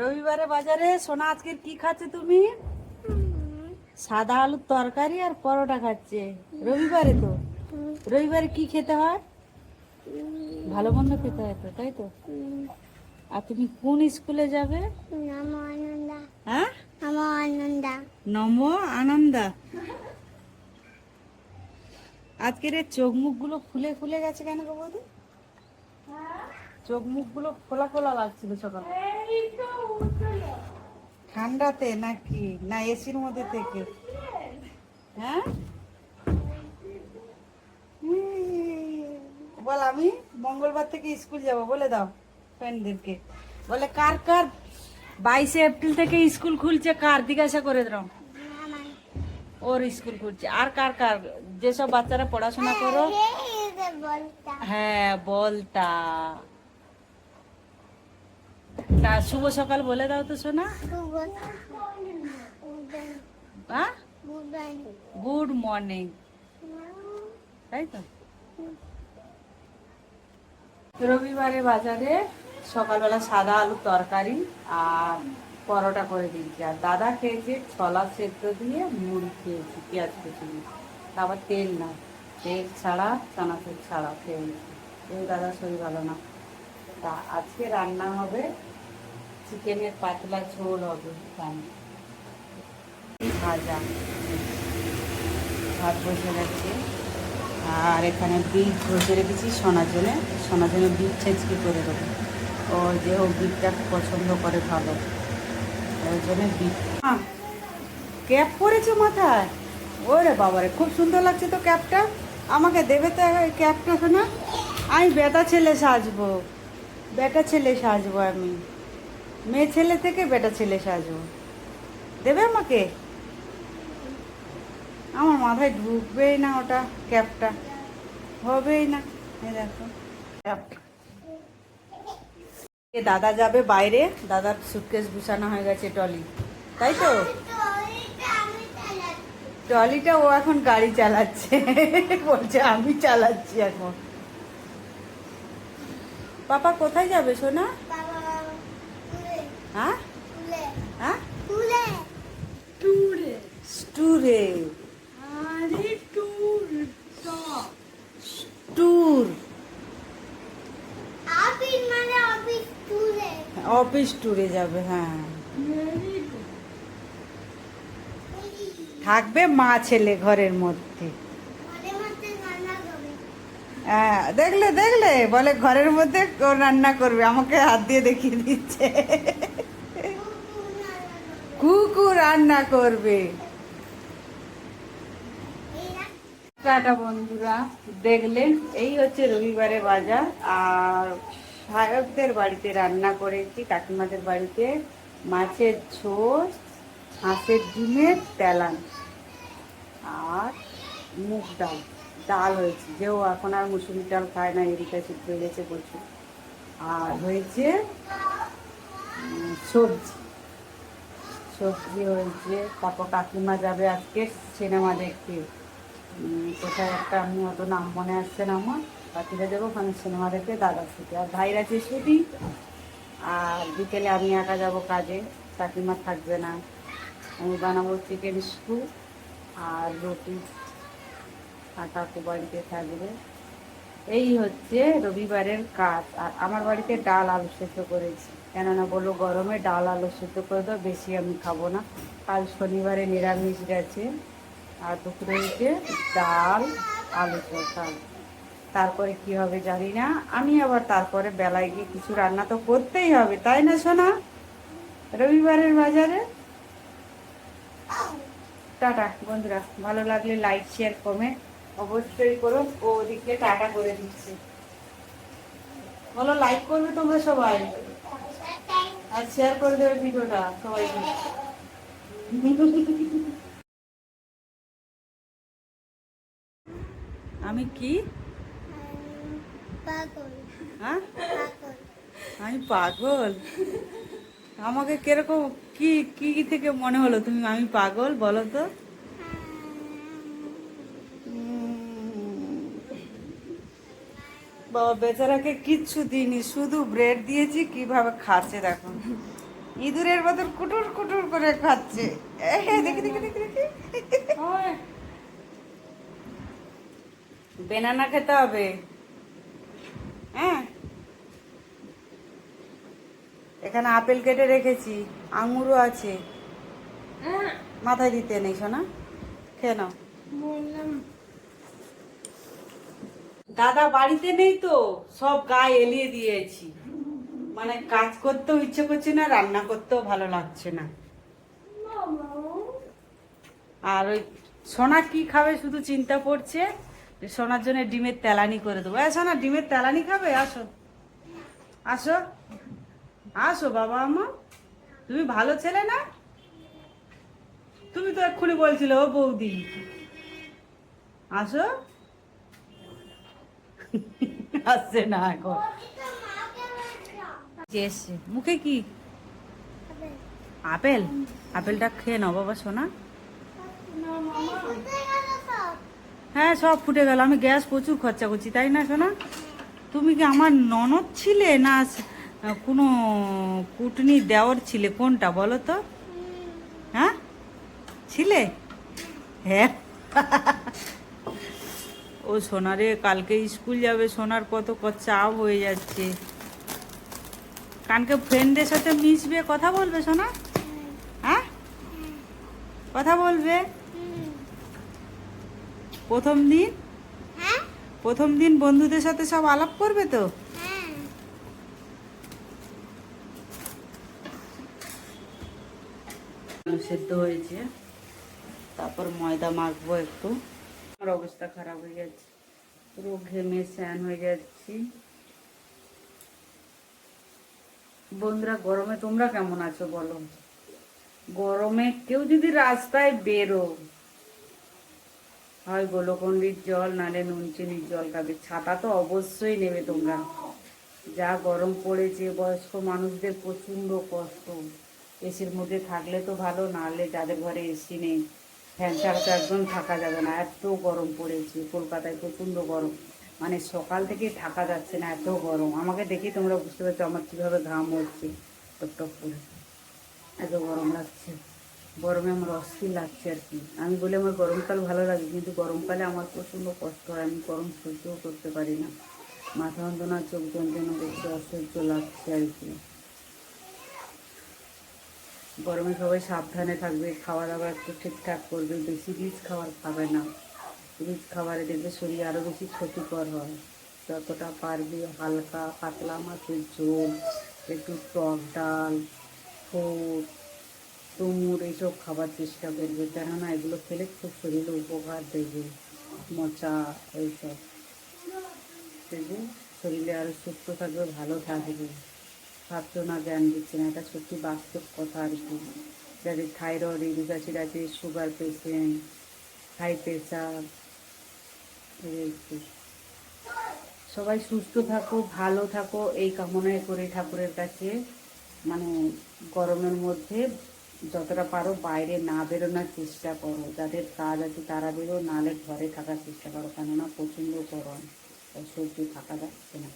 রবিবারে বাজারে সোনা আজকে কি খাচ্ছে তুমি? সাদা আলুর তরকারি আর পরোটা খাচ্ছে। রবিবারে তো? রবিবারে কি খেতে হয়? ভালো মন্দ খেতে হয় তো তাই তো? আর তুমি কোন স্কুলে যাবে? নম আনন্দ। হ্যাঁ? নম আনন্দ। নম আনন্দা। আজকের চোখ মুখগুলো ফুলে ফুলে গেছে কেন গো বৌদি? চোখ মুখগুলো খোলা খোলা লাগছিল সকালে। ঠান্ডাতে নাকি? না এসির মধ্যে থেকে। হ্যাঁ? বল আমি মঙ্গলবার থেকে স্কুল যাব বলে দাও ফ্রেন্ডদেরকে। বলে কার কার? বাইশে এপ্রিল থেকে স্কুল খুলছে কার? জিজ্ঞাসা করে দাও। ওর স্কুল খুলছে। আর কার কার? যেসব বাচ্চারা পড়াশোনা করো হ্যাঁ বলতা তা শুভ সকাল বলে দাও তো সোনা। গুড মর্নিং তাই তো? রবিবারে বাজারে সকালবেলা সাদা আলু তরকারি আর পরোটা করে দিয়েছি। আর দাদা খেয়েছে ছলা সেদ্ধ দিয়ে মুড়ি খেয়েছি পেঁয়াজ কুচি তারপর তেল না। তেল ছাড়া চানাচুর ছাড়া খেয়েছি এই দাদা শরীর ভালো না। তা আজকে রান্না হবে চিকেনের পাতলা ঝোল হবে এখানে। ভাজা। ভাত বসে গেছে। আর এখানে বিট বসে রেখেছি সোনার জন্য বিট ছেঁচকি করে দেবো। ও যে ও বিটটা পছন্দ করে ভালো। ওই জন্য বিট। ক্যাপ পরেছো মাথায়। ওরে বাবারে, খুব সুন্দর লাগছে তো ক্যাপটা। আমাকে দেবে তো ক্যাপটা শোনা। আমি বেটা ছেলে সাজবো। বেটা ছেলে সাজবো আমি। মেয়ে ছেলে থেকে বেটা ছেলে সাজবো দেবে আমাকে? আমার মাথায় ঢুকবেই না ওটা ক্যাপটা। হবেই না। দেখো। দাদা যাবে বাইরে। দাদার সুটকেস গুছানো হয়ে গেছে টলি তাই তো? টলিটা ও এখন গাড়ি চালাচ্ছে। বলছে, আমি চালাচ্ছি এখন। পাপা কোথায় যাবে সোনা? হ্যাঁ? হ্যাঁ? ট্যুরে ট্যুরে ট্যুর অফিস ট্যুরে যাবে হ্যাঁ। থাকবে মা ছেলে ঘরের মধ্যে। হ্যাঁ দেখলে দেখলে বলে ঘরের মধ্যে রান্না করবে আমাকে হাত দিয়ে দেখিয়ে দিচ্ছে। কুকু রান্না করবে। টাটা বন্ধুরা, দেখলেন, এই হচ্ছে রবিবারে বাজার, আর সায়কদের বাড়িতে রান্না করেছি, কাকিমাদের বাড়িতে মাছের ঝোল, হাঁসের ডিমের তেলান আর মুগ ডাল। ডাল হয়েছে যেও এখন আর মুসুরি ডাল খায় না এরিকা সিদ্ধ হয়ে গেছে প্রচুর আর হয়েছে সবজি। সবজি হয়েছে। তারপর কাকিমা যাবে আজকে সিনেমা দেখতে। কোথায় একটা আমি অত নাম মনে আসছে না আমার। বাকিরা যাব ওখানে সিনেমা দেখতে দাদার সাথে আর ভাইয়ের আছে আর বিকেলে আমি একা যাব কাজে। কাকিমা থাকবে না। আমি বানাবো চিকেন স্টু আর রুটি। আর কাকু বাড়িতে থাকবে। এই হচ্ছে রবিবারের কাজ। আর আমার বাড়িতে ডাল আলু সেদ্ধ করেছি। কেননা বলল, গরমে ডাল আলু সেদ্ধ করে দাও, বেশি আমি খাব না। কাল শনিবারে নিরামিষ গেছে। আর দুপুরে হচ্ছে ডাল, আলু চোখাল তারপরে কি হবে জানি না। আমি আবার তারপরে বেলায় গিয়ে কিছু রান্না তো করতেই হবে, তাই না সোনা? রবিবারের বাজারে? টাটা বন্ধুরা, ভালো লাগলে লাইক শেয়ার কমেন্ট অবশ্যই করো ও ওদিকে টাটা করে দিচ্ছে। বলো লাইক করবে তোমরা সবাই? আর শেয়ার করে দেবে ভিডিওটা সবাইকে। আমি কি? হ্যাঁ? আমি পাগল। আমাকে কীরকম কি কি থেকে মনে হলো তুমি? আমি পাগল, বলো তো উম, বাবা বেচারাকে কিচ্ছু দিইনি শুধু ব্রেড দিয়েছি কীভাবে খাচ্ছে দেখো। ইঁদুরের বদল কুটুর কুটুর করে খাচ্ছে। দেখি দেখি দেখি দেখি। বেনানা খেতে হবে। হ্যাঁ। এখানে আপেল কেটে রেখেছি আঙুরও আছে। মাথায় দিতে নেই শোনা খেয়ে নাও। দাদা বাড়িতে নেই তো, সব গায়ে এলিয়ে দিয়েছি। মানে কাজ করতেও ইচ্ছে করছে না, রান্না করতেও ভালো লাগছে না। আর ওই সোনা কি খাবে শুধু চিন্তা যে সোনার জন্য ডিমের তেলানি করে দেবো। হ্যাঁ সোনা, ডিমের তেলানি খাবে? আসো। আসো। আসো বাবা আমার তুমি ভালো ছেলে না? তুমি তো এক্ষুনি বলছিলে, ও বৌদি। আসো। আসছে না এখন। মুখে কি? আপেল? আপেলটা খেয়ে নাও বাবা, সোনা। হ্যাঁ সব ফুটে গেল। আমি গ্যাস প্রচুর খরচা করছি, তাই না, সোনা? তুমি কি আমার ননদ ছিলে না কোনো কুটনি দেওয়ার ছিলে? কোনটা বলো তো? হ্যাঁ? ছিলে? হ্যাঁ। ও সোনারে কালকে স্কুল যাবে সোনার কত চাপ হয়ে যাচ্ছে। কানকে ফ্রেন্ডের সাথে মিশবে কথা বলবে সোনা? হ্যাঁ? কথা বলবে? প্রথম দিন? হ্যাঁ? প্রথম দিন বন্ধুদের সাথে সব আলাপ করবে তো? হ্যাঁ। সেদ্ধ হয়েছে। তারপর ময়দা মাখবো একটু। আমার অবস্থা খারাপ হয়ে যাচ্ছে পুরো ঘেমে স্যান হয়ে যাচ্ছি। বন্ধুরা, গরমে তোমরা কেমন আছো বলো? গরমে কেউ যদি রাস্তায় বেরো, হয় গোলকণ্ডির জল, নালে নুন চিনির জল খাবে। ছাতা তো অবশ্যই নেবে তোমরা। যা গরম পড়েছে, বয়স্ক মানুষদের প্রচণ্ড কষ্ট। এসির মধ্যে থাকলে তো ভালো নাহলে যাদের ঘরে এসি নেই। ফ্যান ছাড়া তো একদম থাকা যাবে না। এত গরম পড়েছে, কলকাতায় প্রচণ্ড গরম। মানে সকাল থেকে থাকা যাচ্ছে না, এত গরম। আমাকে দেখি তোমরা বুঝতে পারছ আমার কীভাবে ঘাম হচ্ছে। টপ টপ করে। এত গরম লাগছে। গরমে আমার অস্থির লাগছে আর কি। আমি বলি আমার গরমকাল ভালো লাগে, কিন্তু গরমকালে আমার প্রচণ্ড কষ্ট হয়। আমি গরম সহ্যও করতে পারি না। মাথা যন্ত্রণা, চোখ যন্ত্রণা দেখতে অসহ্য লাগছে আর কি। গরমে সবাই সাবধানে থাকবে খাওয়া দাওয়া একটু ঠিকঠাক করবে, বেশি রিচ খাবার খাবে না। রিচ খাবারে দেখবে শরীর আরও বেশি ক্ষতিকর হয়। যতটা পারবে হালকা পাতলা মাছের ঝোল, একটু টক ডাল ফুট তুমুর এইসব খাবার চেষ্টা করবে। কেননা এগুলো খেলে খুব শরীরে উপকার দেবে, মোচা এইসব। দেখবে শরীরে আরও সুস্থ থাকবে, ভালো থাকবে। ভাবছ না জ্ঞান দিচ্ছে না এটা সত্যি বাস্তব কথা আর কি। যাদের থাইরয়েড অ্যাসিড আছে, সুগার পেশেন্ট, হাই প্রেশার সবাই সুস্থ থাকো, ভালো থাকো, এই কামনায় করে ঠাকুরের কাছে। মানে গরমের মধ্যে যতটা পারো বাইরে না বেরোনোর চেষ্টা করো। যাদের কাজ আছে তারা বেরো, নাহলে ঘরে থাকার চেষ্টা করো। কেননা প্রচণ্ড গরম সহ্য থাকা যাচ্ছে না।